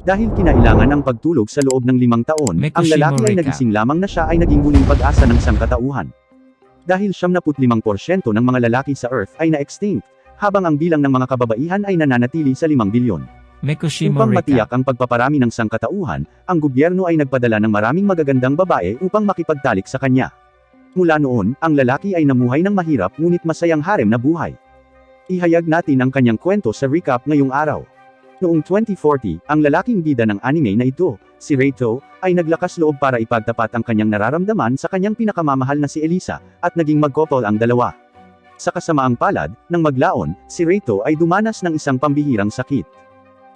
Dahil kinailangan ang pagtulog sa loob ng limang taon, ang lalaki ay nagising lamang na siya ay naging muling pag-asa ng sangkatauhan. Dahil 75% ng mga lalaki sa Earth ay na-extinct, habang ang bilang ng mga kababaihan ay nananatili sa 5 bilyon. Upang matiyak ang pagpaparami ng sangkatauhan, ang gobyerno ay nagpadala ng maraming magagandang babae upang makipagtalik sa kanya. Mula noon, ang lalaki ay namuhay ng mahirap ngunit masayang harem na buhay. Ihayag natin ang kanyang kwento sa recap ngayong araw. Noong 2040, ang lalaking bida ng anime na ito, si Reito, ay naglakas loob para ipagtapat ang kanyang nararamdaman sa kanyang pinakamamahal na si Elisa, at naging magkopol ang dalawa. Sa kasamaang palad, nang maglaon, si Reito ay dumanas ng isang pambihirang sakit.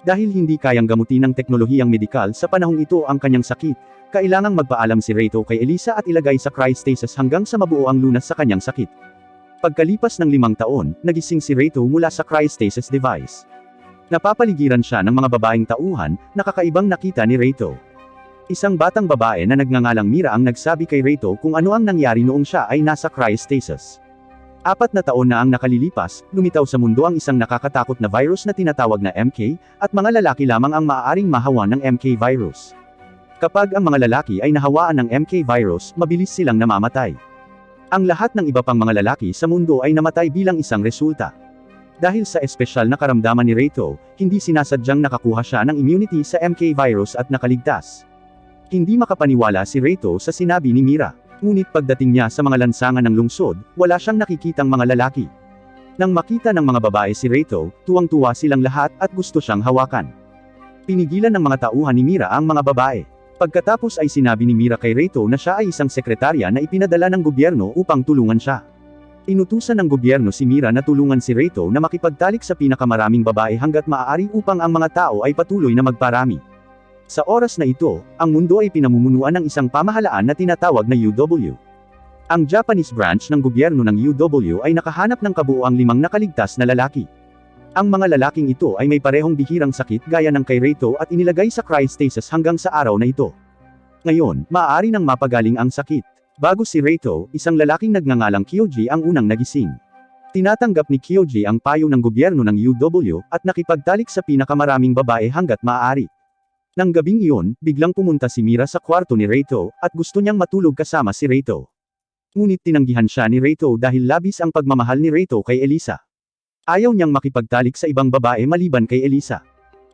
Dahil hindi kayang gamutin ng teknolohiyang medikal sa panahong ito ang kanyang sakit, kailangang magpaalam si Reito kay Elisa at ilagay sa cryostasis hanggang sa mabuo ang lunas sa kanyang sakit. Pagkalipas ng limang taon, nagising si Reito mula sa cryostasis device. Napapaligiran siya ng mga babaeng tauhan, nakakaibang nakita ni Reito. Isang batang babae na nagngangalang Mira ang nagsabi kay Reito kung ano ang nangyari noong siya ay nasa cryostasis. Apat na taon na ang nakalilipas, lumitaw sa mundo ang isang nakakatakot na virus na tinatawag na MK, at mga lalaki lamang ang maaaring mahawa ng MK virus. Kapag ang mga lalaki ay nahawaan ng MK virus, mabilis silang namamatay. Ang lahat ng iba pang mga lalaki sa mundo ay namatay bilang isang resulta. Dahil sa espesyal na karamdaman ni Reito, hindi sinasadyang nakakuha siya ng immunity sa MK virus at nakaligtas. Hindi makapaniwala si Reito sa sinabi ni Mira. Ngunit pagdating niya sa mga lansangan ng lungsod, wala siyang nakikitang mga lalaki. Nang makita ng mga babae si Reito, tuwang-tuwa silang lahat at gusto siyang hawakan. Pinigilan ng mga tauhan ni Mira ang mga babae. Pagkatapos ay sinabi ni Mira kay Reito na siya ay isang sekretarya na ipinadala ng gobyerno upang tulungan siya. Inutusan ng gobyerno si Mira na tulungan si Reito na makipagtalik sa pinakamaraming babae hanggat maaari upang ang mga tao ay patuloy na magparami. Sa oras na ito, ang mundo ay pinamumunuan ng isang pamahalaan na tinatawag na UW. Ang Japanese branch ng gobyerno ng UW ay nakahanap ng kabuuang limang nakaligtas na lalaki. Ang mga lalaking ito ay may parehong bihirang sakit gaya ng kay Reito at inilagay sa cryostasis hanggang sa araw na ito. Ngayon, maaari nang mapagaling ang sakit. Bago si Reito, isang lalaking nagngangalang Kyoji ang unang nagising. Tinatanggap ni Kyoji ang payo ng gobyerno ng UW, at nakipagtalik sa pinakamaraming babae hanggat maaari. Nang gabing iyon, biglang pumunta si Mira sa kwarto ni Reito, at gusto niyang matulog kasama si Reito. Ngunit tinanggihan siya ni Reito dahil labis ang pagmamahal ni Reito kay Elisa. Ayaw niyang makipagtalik sa ibang babae maliban kay Elisa.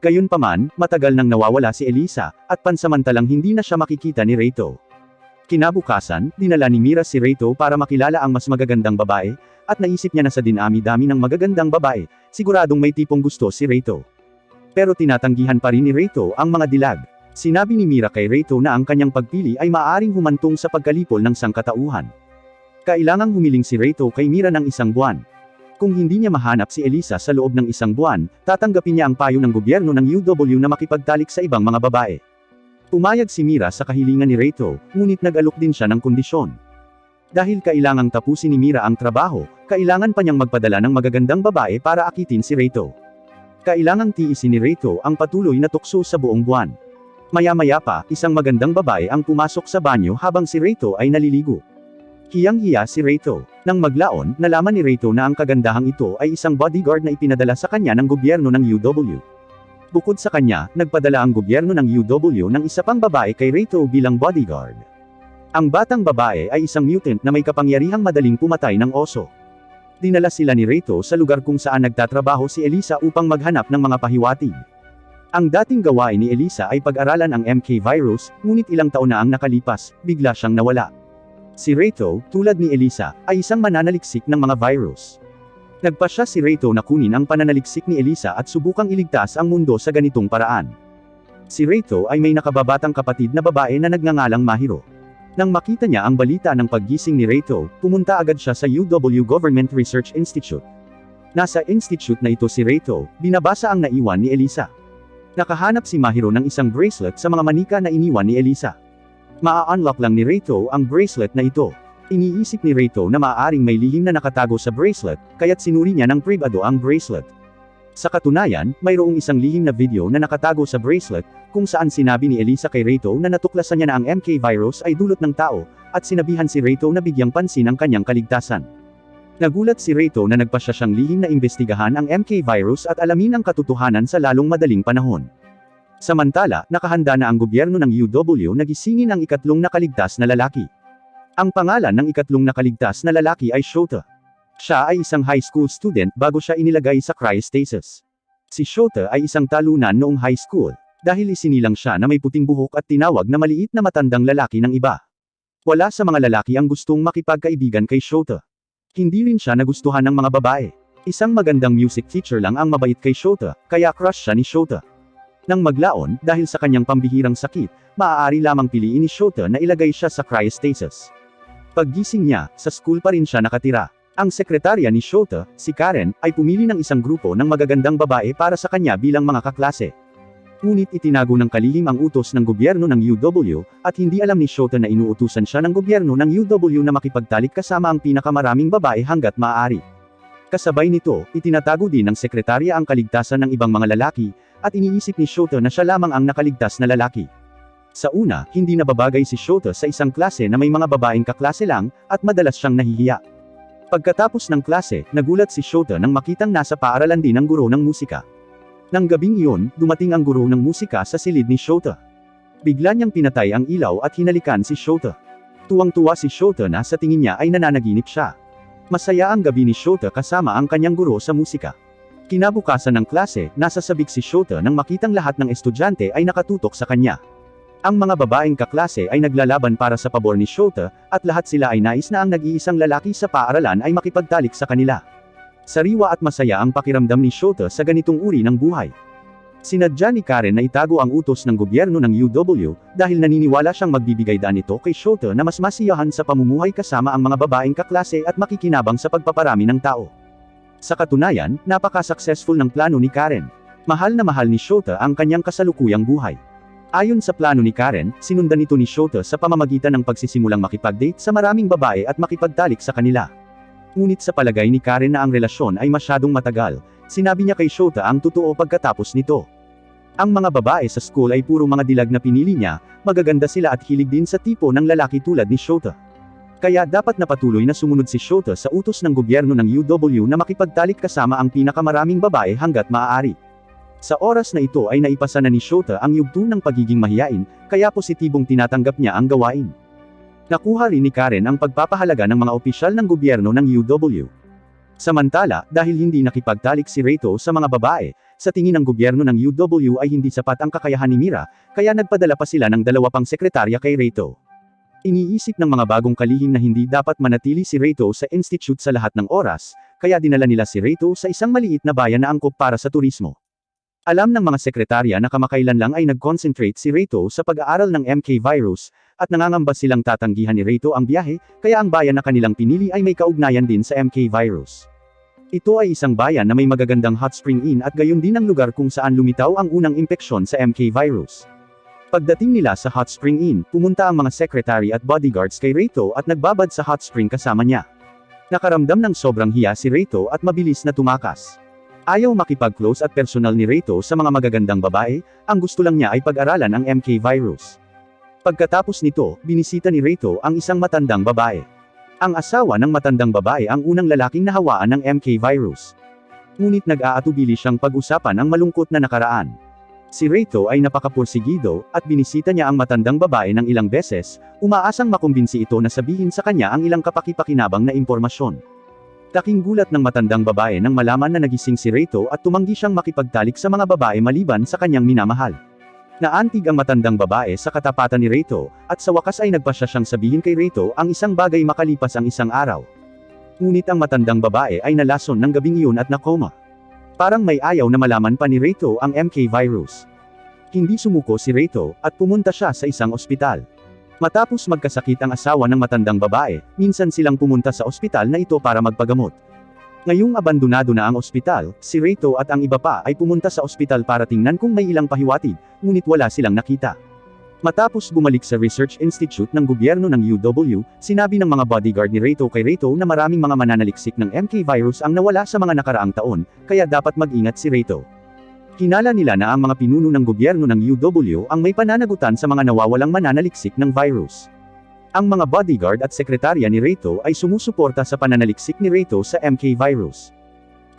Gayunpaman, matagal nang nawawala si Elisa, at pansamantalang hindi na siya makikita ni Reito. Kinabukasan, dinala ni Mira si Reito para makilala ang mas magagandang babae, at naisip niya na sa dinami-dami ng magagandang babae, siguradong may tipong gusto si Reito. Pero tinatanggihan pa rin ni Reito ang mga dilag. Sinabi ni Mira kay Reito na ang kanyang pagpili ay maaaring humantong sa pagkalipol ng sangkatauhan. Kailangang humiling si Reito kay Mira ng isang buwan. Kung hindi niya mahanap si Elisa sa loob ng isang buwan, tatanggapin niya ang payo ng gobyerno ng UW na makipagtalik sa ibang mga babae. Pumayag si Mira sa kahilingan ni Reito, ngunit nag-alok din siya ng kondisyon. Dahil kailangang tapusin ni Mira ang trabaho, kailangan pa niyang magpadala ng magagandang babae para akitin si Reito. Kailangang tiisin ni Reito ang patuloy na tukso sa buong buwan. Maya-maya pa, isang magandang babae ang pumasok sa banyo habang si Reito ay naliligo. Hiyang-hiya si Reito. Nang maglaon, nalaman ni Reito na ang kagandahang ito ay isang bodyguard na ipinadala sa kanya ng gobyerno ng UW. Bukod sa kanya, nagpadala ang gobyerno ng UW ng isa pang babae kay Reito bilang bodyguard. Ang batang babae ay isang mutant na may kapangyarihang madaling pumatay ng oso. Dinala sila ni Reito sa lugar kung saan nagtatrabaho si Elisa upang maghanap ng mga pahiwatig. Ang dating gawain ni Elisa ay pag-aralan ang MK virus, ngunit ilang taon na ang nakalipas, bigla siyang nawala. Si Reito, tulad ni Elisa, ay isang mananaliksik ng mga virus. Nagpasya si Reito na kunin ang pananaliksik ni Elisa at subukang iligtas ang mundo sa ganitong paraan. Si Reito ay may nakababatang kapatid na babae na nagngangalang Mahiro. Nang makita niya ang balita ng paggising ni Reito, pumunta agad siya sa UW Government Research Institute. Nasa institute na ito si Reito, binabasa ang naiwan ni Elisa. Nakahanap si Mahiro ng isang bracelet sa mga manika na iniwan ni Elisa. Maa-unlock lang ni Reito ang bracelet na ito. Iniisip ni Reito na maaaring may lihim na nakatago sa bracelet, kaya't sinuri niya ng privado ang bracelet. Sa katunayan, mayroong isang lihim na video na nakatago sa bracelet, kung saan sinabi ni Elisa kay Reito na natuklasan niya na ang MK virus ay dulot ng tao, at sinabihan si Reito na bigyang pansin ang kanyang kaligtasan. Nagulat si Reito na nagpasya siyang lihim na imbestigahan ang MK virus at alamin ang katotohanan sa lalong madaling panahon. Samantala, nakahanda na ang gobyerno ng UW na gisingin ang ikatlong nakaligtas na lalaki. Ang pangalan ng ikatlong nakaligtas na lalaki ay Shota. Siya ay isang high school student bago siya inilagay sa cryostasis. Si Shota ay isang talunan noong high school, dahil isinilang siya na may puting buhok at tinawag na maliit na matandang lalaki ng iba. Wala sa mga lalaki ang gustong makipagkaibigan kay Shota. Hindi rin siya nagustuhan ng mga babae. Isang magandang music teacher lang ang mabait kay Shota, kaya crush siya ni Shota. Nang maglaon, dahil sa kanyang pambihirang sakit, maaari lamang piliin ni Shota na ilagay siya sa cryostasis. Paggising niya, sa school pa rin siya nakatira. Ang sekretarya ni Shota, si Karen, ay pumili ng isang grupo ng magagandang babae para sa kanya bilang mga kaklase. Ngunit itinago ng kalihim ang utos ng gobyerno ng UW, at hindi alam ni Shota na inuutusan siya ng gobyerno ng UW na makipagtalik kasama ang pinakamaraming babae hanggat maaari. Kasabay nito, itinatago din ng sekretarya ang kaligtasan ng ibang mga lalaki, at iniisip ni Shota na siya lamang ang nakaligtas na lalaki. Sa una, hindi nababagay si Shota sa isang klase na may mga babaeng kaklase lang, at madalas siyang nahihiya. Pagkatapos ng klase, nagulat si Shota nang makitang nasa paaralan din ang guro ng musika. Nang gabing iyon, dumating ang guro ng musika sa silid ni Shota. Bigla niyang pinatay ang ilaw at hinalikan si Shota. Tuwang-tuwa si Shota na sa tingin niya ay nananaginip siya. Masaya ang gabi ni Shota kasama ang kanyang guro sa musika. Kinabukasan ng klase, nasa sabik si Shota nang makitang lahat ng estudyante ay nakatutok sa kanya. Ang mga babaeng kaklase ay naglalaban para sa pabor ni Shota, at lahat sila ay nais na ang nag-iisang lalaki sa paaralan ay makipagtalik sa kanila. Sariwa at masaya ang pakiramdam ni Shota sa ganitong uri ng buhay. Sinadya ni Karen na itago ang utos ng gobyerno ng UW, dahil naniniwala siyang magbibigay daan ito kay Shota na mas masiyahan sa pamumuhay kasama ang mga babaeng kaklase at makikinabang sa pagpaparami ng tao. Sa katunayan, napaka-successful ng plano ni Karen. Mahal na mahal ni Shota ang kanyang kasalukuyang buhay. Ayon sa plano ni Karen, sinundan ito ni Shota sa pamamagitan ng pagsisimulang makipag-date sa maraming babae at makipagtalik sa kanila. Ngunit sa palagay ni Karen na ang relasyon ay masyadong matagal, sinabi niya kay Shota ang totoo pagkatapos nito. Ang mga babae sa school ay puro mga dilag na pinili niya, magaganda sila at hilig din sa tipo ng lalaki tulad ni Shota. Kaya dapat na patuloy na sumunod si Shota sa utos ng gobyerno ng UW na makipagtalik kasama ang pinakamaraming babae hanggat maaari. Sa oras na ito ay naipasa na ni Shota ang yugto ng pagiging mahiyain, kaya positibong tinatanggap niya ang gawain. Nakuha rin ni Karen ang pagpapahalaga ng mga opisyal ng gobyerno ng UW. Samantala, dahil hindi nakipagtalik si Reto sa mga babae, sa tingin ng gobyerno ng UW ay hindi sapat ang kakayahan ni Mira, kaya nagpadala pa sila ng dalawa pang sekretarya kay Reto. Iniisip ng mga bagong kalihim na hindi dapat manatili si Reto sa institute sa lahat ng oras, kaya dinala nila si Reto sa isang maliit na bayan na angkop para sa turismo. Alam ng mga sekretarya na kamakailan lang ay nag-concentrate si Reto sa pag-aaral ng MK virus, at nangangamba silang tatanggihan ni Reto ang biyahe, kaya ang bayan na kanilang pinili ay may kaugnayan din sa MK virus. Ito ay isang bayan na may magagandang hot spring inn at gayon din ang lugar kung saan lumitaw ang unang impeksyon sa MK virus. Pagdating nila sa hot spring inn, pumunta ang mga secretary at bodyguards kay Reto at nagbabad sa hot spring kasama niya. Nakaramdam ng sobrang hiya si Reto at mabilis na tumakas. Ayaw makipag-close at personal ni Reto sa mga magagandang babae, ang gusto lang niya ay pag-aralan ang MK virus. Pagkatapos nito, binisita ni Reto ang isang matandang babae. Ang asawa ng matandang babae ang unang lalaking nahawaan ng MK virus. Ngunit nag-aatubili siyang pag-usapan ang malungkot na nakaraan. Si Reto ay napakapursigido, at binisita niya ang matandang babae ng ilang beses, umaasang makumbinsi ito na sabihin sa kanya ang ilang kapakipakinabang na impormasyon. Taking gulat ng matandang babae nang malaman na nagising si Reto at tumanggi siyang makipagtalik sa mga babae maliban sa kanyang minamahal. Naantig ang matandang babae sa katapatan ni Reto, at sa wakas ay nagpasya siyang sabihin kay Reto ang isang bagay makalipas ang isang araw. Ngunit ang matandang babae ay nalason ng gabing iyon at nakoma. Parang may ayaw na malaman pa ni Reto ang MK virus. Hindi sumuko si Reto, at pumunta siya sa isang ospital. Matapos magkasakit ang asawa ng matandang babae, minsan silang pumunta sa ospital na ito para magpagamot. Ngayong abandonado na ang ospital, si Reto at ang iba pa ay pumunta sa ospital para tingnan kung may ilang pahiwatig, ngunit wala silang nakita. Matapos bumalik sa Research Institute ng gobyerno ng UW, sinabi ng mga bodyguard ni Reto kay Reto na maraming mga mananaliksik ng MK virus ang nawala sa mga nakaraang taon, kaya dapat mag-ingat si Reto. Kinala nila na ang mga pinuno ng gobyerno ng UW ang may pananagutan sa mga nawawalang mananaliksik ng virus. Ang mga bodyguard at sekretarya ni Reto ay sumusuporta sa pananaliksik ni Reto sa MK virus.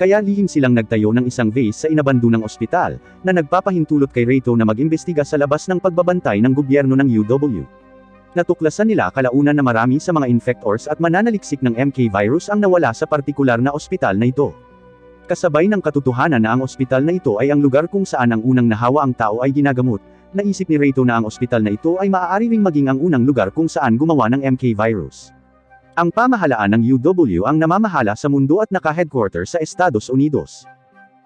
kaya lihim silang nagtayo ng isang vase sa inabandunang ospital, na nagpapahintulot kay Reto na mag-imbestiga sa labas ng pagbabantay ng gobyerno ng UW. Natuklasan nila kalaunan na marami sa mga infectors at mananaliksik ng MK virus ang nawala sa partikular na ospital na ito. Kasabay ng katotohanan na ang ospital na ito ay ang lugar kung saan ang unang nahawa ang tao ay ginagamot, naisip ni Reto na ang ospital na ito ay maaari ring maging ang unang lugar kung saan gumawa ng MK virus. Ang pamahalaan ng UW ang namamahala sa mundo at naka-headquarter sa Estados Unidos.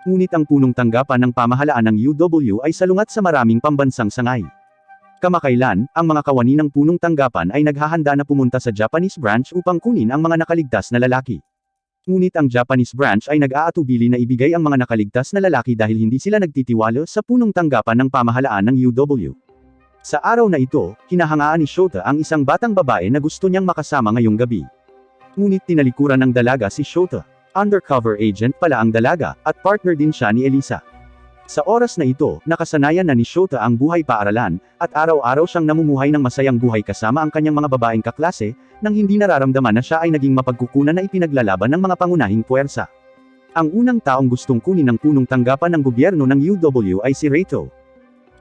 Ngunit ang punong tanggapan ng pamahalaan ng UW ay salungat sa maraming pambansang sangay. Kamakailan, ang mga kawani ng punong tanggapan ay naghahanda na pumunta sa Japanese branch upang kunin ang mga nakaligtas na lalaki. Ngunit ang Japanese branch ay nag-aatubili na ibigay ang mga nakaligtas na lalaki dahil hindi sila nagtitiwala sa punong tanggapan ng pamahalaan ng UW. Sa araw na ito, hinahangaan ni Shota ang isang batang babae na gusto niyang makasama ngayong gabi. Ngunit tinalikuran ng dalaga si Shota. Undercover agent pala ang dalaga, at partner din siya ni Elisa. Sa oras na ito, nakasanayan na ni Shota ang buhay paaralan, at araw-araw siyang namumuhay ng masayang buhay kasama ang kanyang mga babaeng kaklase, nang hindi nararamdaman na siya ay naging mapagkukunan na ipinaglalaban ng mga pangunahing puwersa. Ang unang taong gustong kunin ng punong tanggapan ng gobyerno ng UW ay si Reito.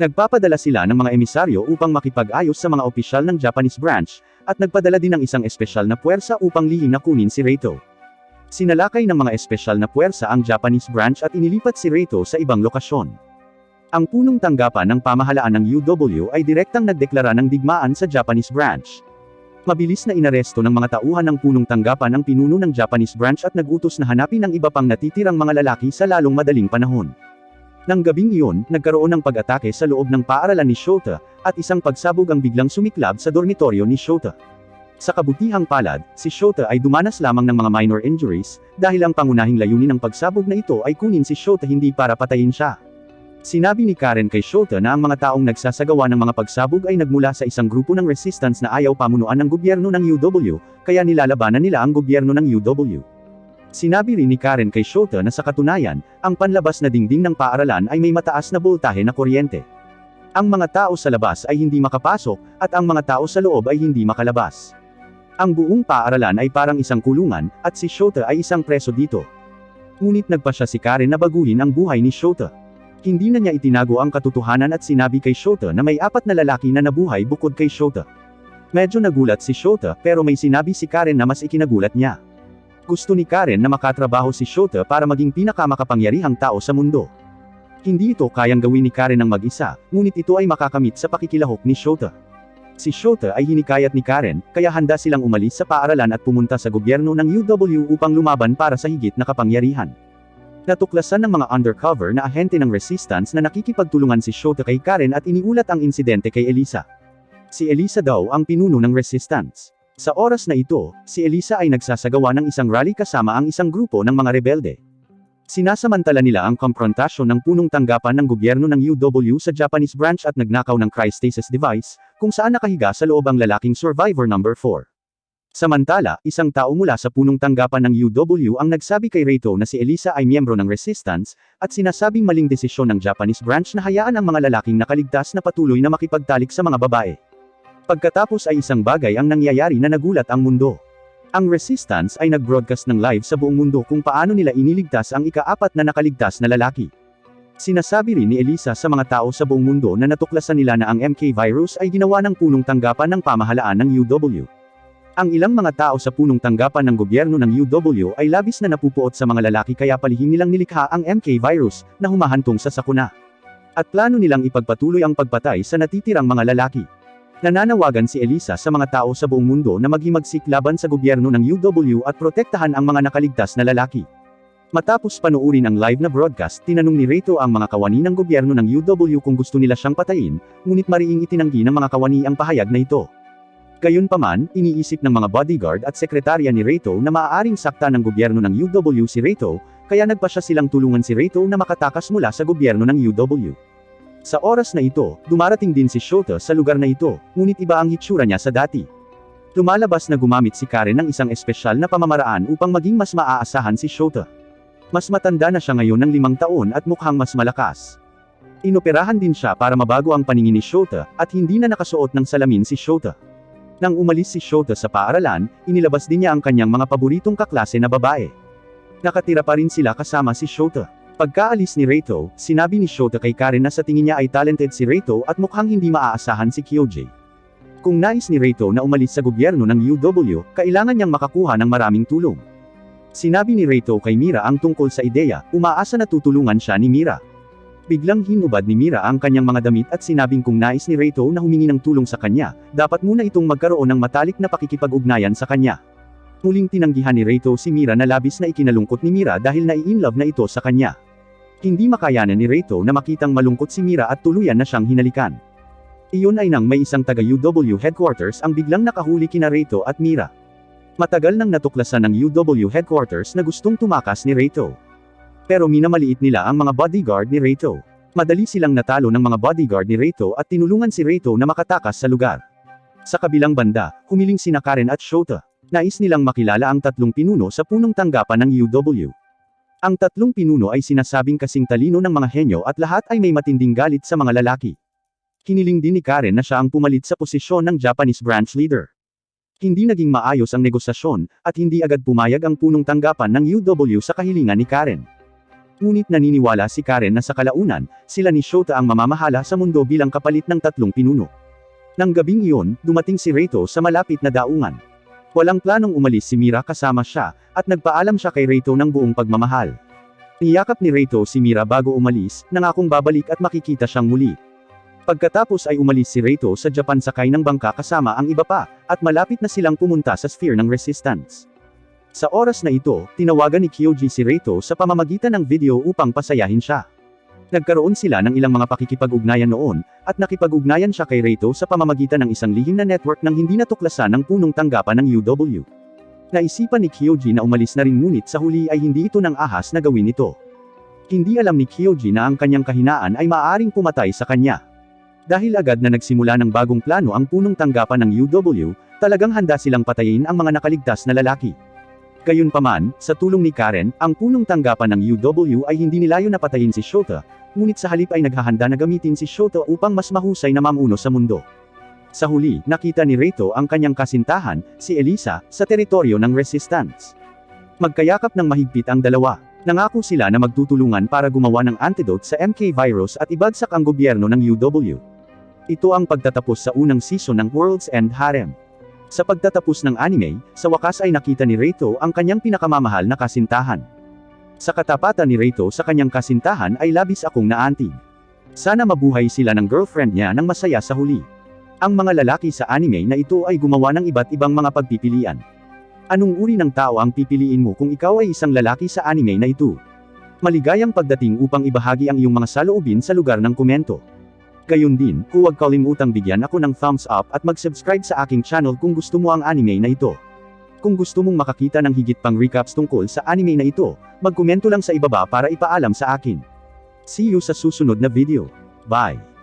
Nagpapadala sila ng mga emisaryo upang makipag-ayos sa mga opisyal ng Japanese branch, at nagpadala din ng isang espesyal na puwersa upang lihim na kunin si Reito. Sinalakay ng mga espesyal na puwersa ang Japanese branch at inilipat si Reito sa ibang lokasyon. Ang punong tanggapan ng pamahalaan ng UW ay direktang nagdeklara ng digmaan sa Japanese branch. Mabilis na inaresto ng mga tauhan ng punong tanggapan ang pinuno ng Japanese branch at nagutos na hanapin ang iba pang natitirang mga lalaki sa lalong madaling panahon. Nang gabing iyon, nagkaroon ng pag-atake sa loob ng paaralan ni Shota, at isang pagsabog ang biglang sumiklab sa dormitoryo ni Shota. Sa kabutihang palad, si Shota ay dumanas lamang ng mga minor injuries, dahil ang pangunahing layunin ng pagsabog na ito ay kunin si Shota hindi para patayin siya. Sinabi ni Karen kay Shota na ang mga taong nagsasagawa ng mga pagsabog ay nagmula sa isang grupo ng resistance na ayaw pamunuan ng gobyerno ng UW, kaya nilalabanan nila ang gobyerno ng UW. Sinabi rin ni Karen kay Shota na sa katunayan, ang panlabas na dingding ng paaralan ay may mataas na boltahe na kuryente. Ang mga tao sa labas ay hindi makapasok, at ang mga tao sa loob ay hindi makalabas. Ang buong paaralan ay parang isang kulungan, at si Shota ay isang preso dito. Ngunit nagpa siya si Karen na baguhin ang buhay ni Shota. Hindi na niya itinago ang katotohanan at sinabi kay Shota na may apat na lalaki na nabuhay bukod kay Shota. Medyo nagulat si Shota pero may sinabi si Karen na mas ikinagulat niya. Gusto ni Karen na makatrabaho si Shota para maging pinakamakapangyarihang tao sa mundo. Hindi ito kayang gawin ni Karen ng mag-isa, ngunit ito ay makakamit sa pakikilahok ni Shota. Si Shota ay hinikayat ni Karen, kaya handa silang umalis sa paaralan at pumunta sa gobyerno ng UW upang lumaban para sa higit na kapangyarihan. Natuklasan ng mga undercover na ahente ng resistance na nakikipagtulungan si Shota kay Karen at iniulat ang insidente kay Elisa. Si Elisa daw ang pinuno ng resistance. Sa oras na ito, si Elisa ay nagsasagawa ng isang rally kasama ang isang grupo ng mga rebelde. Sinasamantala nila ang komprontasyon ng punong tanggapan ng gobyerno ng UW sa Japanese branch at nagnakaw ng cryostasis device, kung saan nakahiga sa loob ang lalaking survivor number 4. Samantala, isang tao mula sa punong tanggapan ng UW ang nagsabi kay Reito na si Elisa ay miyembro ng resistance, at sinasabing maling desisyon ng Japanese branch na hayaan ang mga lalaking nakaligtas na patuloy na makipagtalik sa mga babae. Pagkatapos ay isang bagay ang nangyayari na nagulat ang mundo. Ang Resistance ay nag-broadcast ng live sa buong mundo kung paano nila iniligtas ang ikaapat na nakaligtas na lalaki. Sinasabi rin ni Elisa sa mga tao sa buong mundo na natuklasan nila na ang MK virus ay ginawa ng punong tanggapan ng pamahalaan ng UW. Ang ilang mga tao sa punong tanggapan ng gobyerno ng UW ay labis na napupuot sa mga lalaki kaya palihim nilang nilikha ang MK virus, na humahantong sa sakuna. At plano nilang ipagpatuloy ang pagpatay sa natitirang mga lalaki. Nananawagan si Elisa sa mga tao sa buong mundo na maghimagsik laban sa gobyerno ng UW at protektahan ang mga nakaligtas na lalaki. Matapos panuurin ang live na broadcast, tinanong ni Reto ang mga kawani ng gobyerno ng UW kung gusto nila siyang patayin, ngunit mariing itinanggi ng mga kawani ang pahayag na ito. Gayunpaman, iniisip ng mga bodyguard at sekretarya ni Reto na maaaring sakta ng gobyerno ng UW si Reto, kaya nagpa siya silang tulungan si Reto na makatakas mula sa gobyerno ng UW. Sa oras na ito, dumarating din si Shota sa lugar na ito, ngunit iba ang hitsura niya sa dati. Lumalabas na gumamit si Karen ng isang espesyal na pamamaraan upang maging mas maaasahan si Shota. Mas matanda na siya ngayon ng limang taon at mukhang mas malakas. Inoperahan din siya para mabago ang paningin ni Shota, at hindi na nakasuot ng salamin si Shota. Nang umalis si Shota sa paaralan, inilabas din niya ang kanyang mga paboritong kaklase na babae. Nakatira pa rin sila kasama si Shota. Pagkaalis ni Reito, sinabi ni Shota kay Karen na sa tingin niya ay talented si Reito at mukhang hindi maaasahan si Kyoji. Kung nais ni Reito na umalis sa gobyerno ng UW, kailangan niyang makakuha ng maraming tulong. Sinabi ni Reito kay Mira ang tungkol sa ideya, umaasa na tutulungan siya ni Mira. Biglang hinubad ni Mira ang kanyang mga damit at sinabing kung nais ni Reito na humingi ng tulong sa kanya, dapat muna itong magkaroon ng matalik na pakikipag-ugnayan sa kanya. Muling tinanggihan ni Reito si Mira na labis na ikinalungkot ni Mira dahil nai-inlove na ito sa kanya. Hindi makayanan ni Reito na makitang malungkot si Mira at tuluyan na siyang hinalikan. Iyon ay nang may isang taga UW headquarters ang biglang nakahuli kina Reito at Mira. Matagal nang natuklasan ng UW headquarters na gustong tumakas ni Reito. Pero minamaliit nila ang mga bodyguard ni Reito. Madali silang natalo ng mga bodyguard ni Reito at tinulungan si Reito na makatakas sa lugar. Sa kabilang banda, humiling sina Karen at Shota. Nais nilang makilala ang tatlong pinuno sa punong tanggapan ng UW. Ang tatlong pinuno ay sinasabing kasing talino ng mga henyo at lahat ay may matinding galit sa mga lalaki. Hiniling din ni Karen na siya ang pumalit sa posisyon ng Japanese branch leader. Hindi naging maayos ang negosasyon, at hindi agad pumayag ang punong tanggapan ng UW sa kahilingan ni Karen. Ngunit naniniwala si Karen na sa kalaunan, sila ni Shota ang mamamahala sa mundo bilang kapalit ng tatlong pinuno. Nang gabing iyon, dumating si Reito sa malapit na daungan. Walang planong umalis si Mira kasama siya, at nagpaalam siya kay Reito ng buong pagmamahal. Niyakap ni Reito si Mira bago umalis, nangakong babalik at makikita siyang muli. Pagkatapos ay umalis si Reito sa Japan sakay ng bangka kasama ang iba pa, at malapit na silang pumunta sa sphere ng resistance. Sa oras na ito, tinawagan ni Kyoji si Reito sa pamamagitan ng video upang pasayahin siya. Nagkaroon sila ng ilang mga pakikipag-ugnayan noon, at nakipag-ugnayan siya kay Reito sa pamamagitan ng isang lihim na network ng hindi natuklasan ng punong tanggapan ng UW. Naisipan ni Kyoji na umalis na rin ngunit sa huli ay hindi ito nang ahas na gawin ito. Hindi alam ni Kyoji na ang kanyang kahinaan ay maaaring pumatay sa kanya. Dahil agad na nagsimula ng bagong plano ang punong tanggapan ng UW, talagang handa silang patayin ang mga nakaligtas na lalaki. Gayunpaman, sa tulong ni Karen, ang punong tanggapan ng UW ay hindi nilayo na patayin si Shota, ngunit sa halip ay naghahanda na gamitin si Shota upang mas mahusay na mamuno sa mundo. Sa huli, nakita ni Reito ang kanyang kasintahan, si Elisa, sa teritoryo ng Resistance. Magkayakap ng mahigpit ang dalawa. Nangako sila na magtutulungan para gumawa ng antidote sa MK virus at ibagsak ang gobyerno ng UW. Ito ang pagtatapos sa unang season ng World's End Harem. Sa pagtatapos ng anime, sa wakas ay nakita ni Reito ang kanyang pinakamamahal na kasintahan. Sa katapatan ni Reito sa kanyang kasintahan ay labis akong naantig. Sana mabuhay sila ng girlfriend niya ng masaya sa huli. Ang mga lalaki sa anime na ito ay gumawa ng iba't ibang mga pagpipilian. Anong uri ng tao ang pipiliin mo kung ikaw ay isang lalaki sa anime na ito? Maligayang pagdating upang ibahagi ang iyong mga saloobin sa lugar ng komento. Gayon din, huwag kalimutang bigyan ako ng thumbs up at mag-subscribe sa aking channel kung gusto mo ang anime na ito. Kung gusto mong makakita ng higit pang recaps tungkol sa anime na ito, magkomento lang sa ibaba para ipaalam sa akin. See you sa susunod na video. Bye!